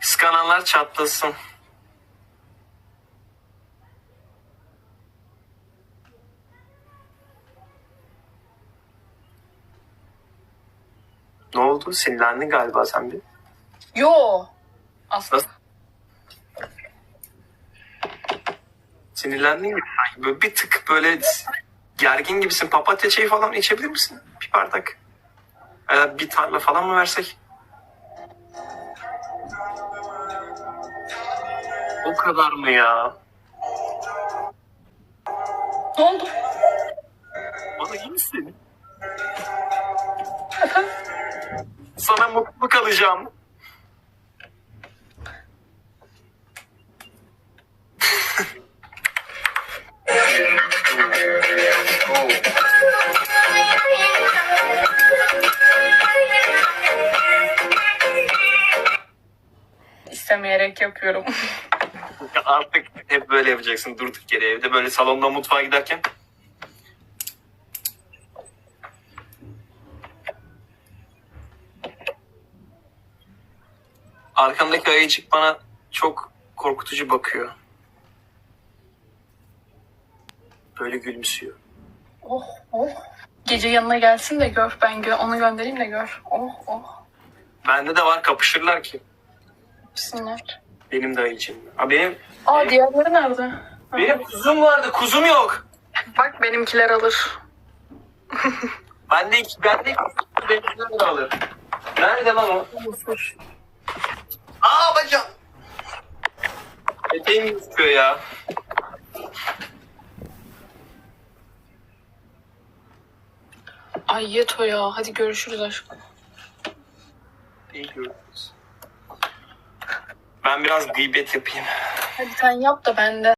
Kıskananlar çatlasın. Ne oldu? Sinirlendin galiba sen bir. Yo. Aslında. Nasıl? Sinirlendin sanki. Böyle bir tık böyle gergin gibisin. Papatya çayı falan içebilir misin? Bir bardak. Veya bir tarla falan mı versek? O kadar mı ya? Ne oldu? Bana iyi misin? Sana mutlu kalacağım. İstemeyerek yapıyorum. Artık hep böyle yapacaksın durduk yere evde böyle salonda mutfağa giderken. Arkamdaki ayıcık bana çok korkutucu bakıyor. Böyle gülümsüyor. oh oh. Gece yanına gelsin de gör. Ben gö onu göndereyim de gör. Oh oh. Bende de var kapışırlar ki. Sinir. Benim de ayıcığım. Ha benim, Aa diğerleri nerede? Benim kuzum vardı kuzum yok. Bak benimkiler alır. Bende iki, bende iki, benimkiler de alır. Nerede lan o? Aa bacağım. Eteğim gözüküyor ya. Ay Yeto ya. Hadi görüşürüz aşkım. İyi görüşürüz. Ben biraz gıybet yapayım. Hadi sen yap da ben de.